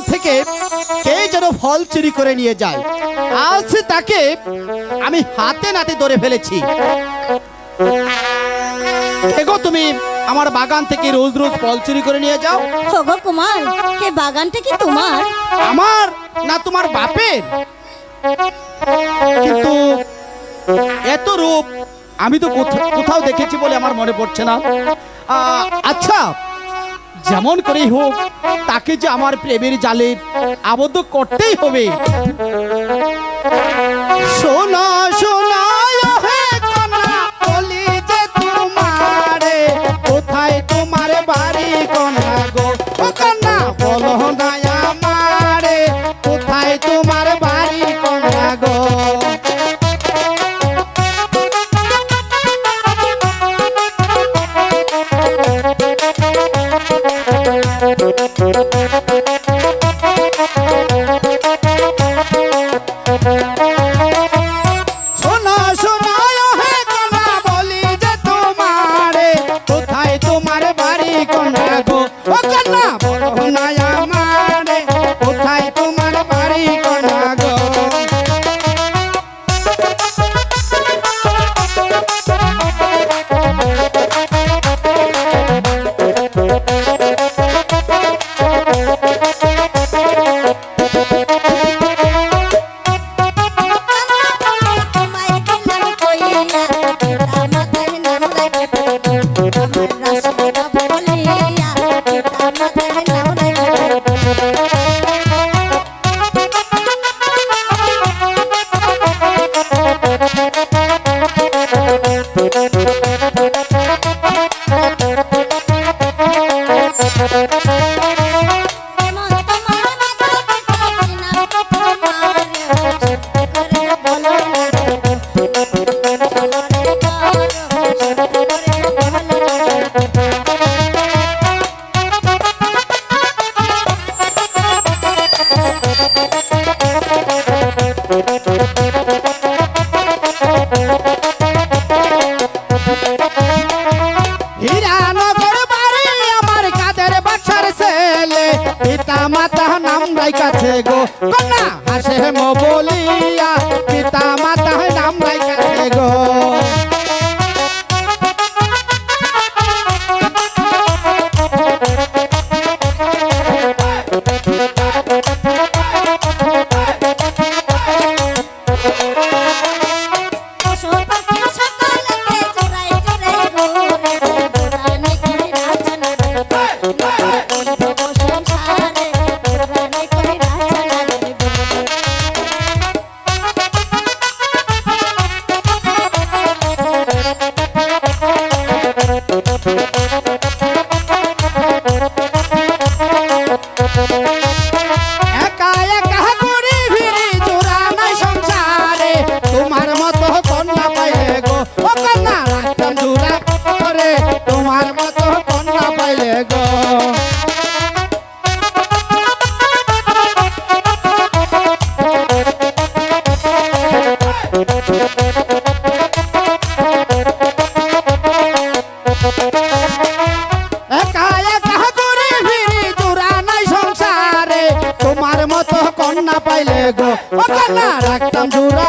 বাগান থেকে কে যেন ফল চুরি করে নিয়ে যায়। আজ তাকে আমি হাতে নাতে ধরে ফেলেছি। দেখো তুমি আমার বাগান থেকে রোজ রোজ ফল চুরি করে নিয়ে যাও। ওগো কুমার এই বাগানটা কি তোমার? আমার না তোমার বাপের? কিন্তু এত রূপ আমি তো কোথা- কোথাও দেখেছি বলে আমার মনে পড়ছে না। আচ্ছা যেমন করেই হোক তাকে যে আমার প্রেমের জালে আবদ্ধ করতেই হবে। সোনা তোমারে বাড়ি কন্যা গো? রাখতাম জোড়া